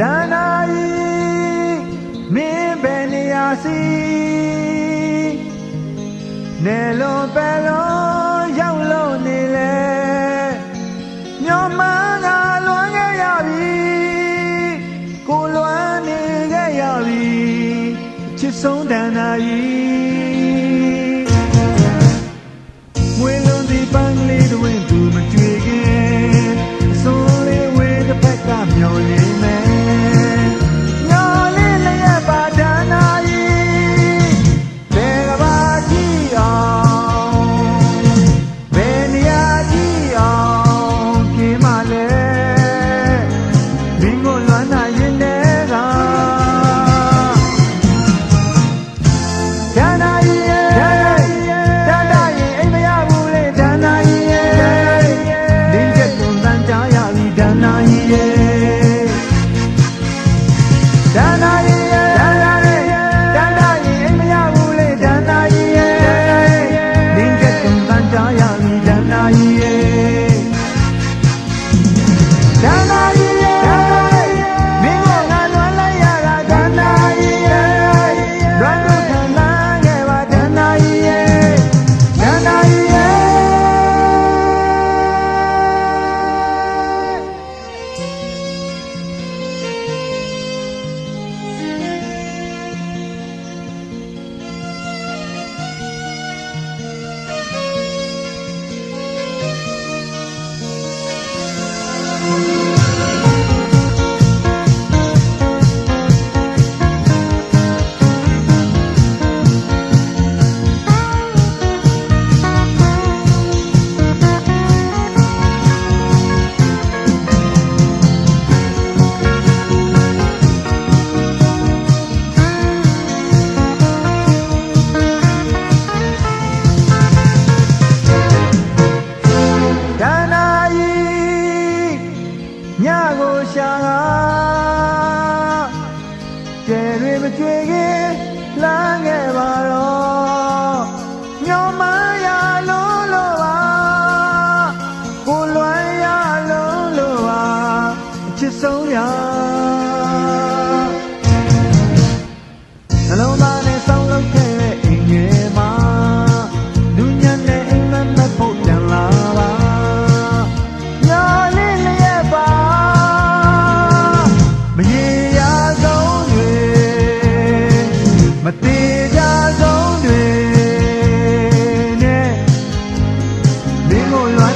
ဒါနာယီမင်းပဲနေရာစီနယ်လုံးပဲလုံး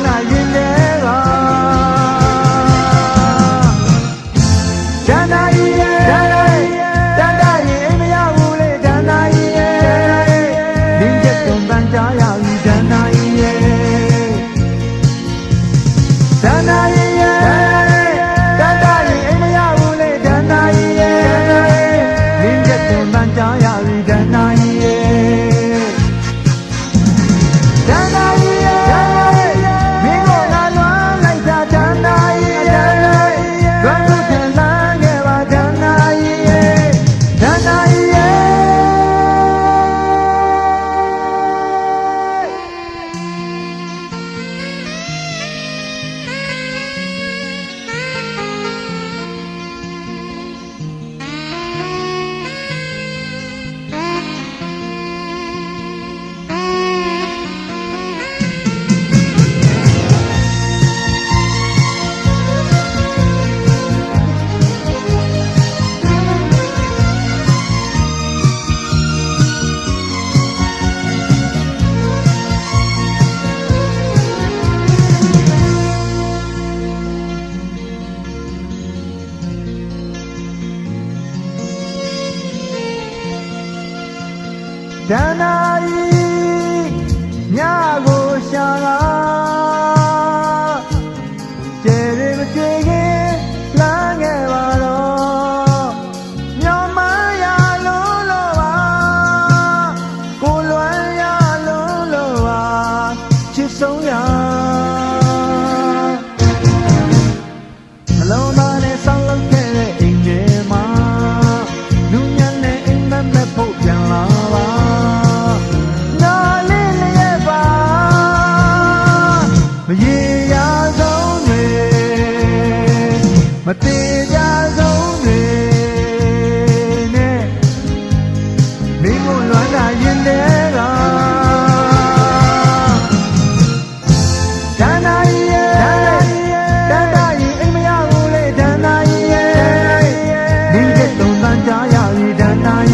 နာရင်တဲ့ကဇာနာရီရဲ့ဇာနာရီတန်တာရီအိမ်မရဘူးလေဇာနာရီရဲ့ဒင်းချက်တုံတန်ကြရပြီဇာနာရီရဲ့ဇာနာရီရဲ့တန်တာရီအိမ်မရဘူးလေဇာနာရီရဲ့ဒင်းချက်တုံတန်ကြရပြီဇာနာရီ ဒဏ္ဍာရီညကိုရှာကား မရေရာဆုံးတွေမတေကြဆုံးတွေနဲ့မင်းကိုလွမ်းတာရင်တဲ့ကဒါနာရဲ့ဒါနာရဲ့အိမ်မရဘူးလေဒါနာရဲ့ဒီကဲသုံးသန်းကြရပြီဒါနာရဲ့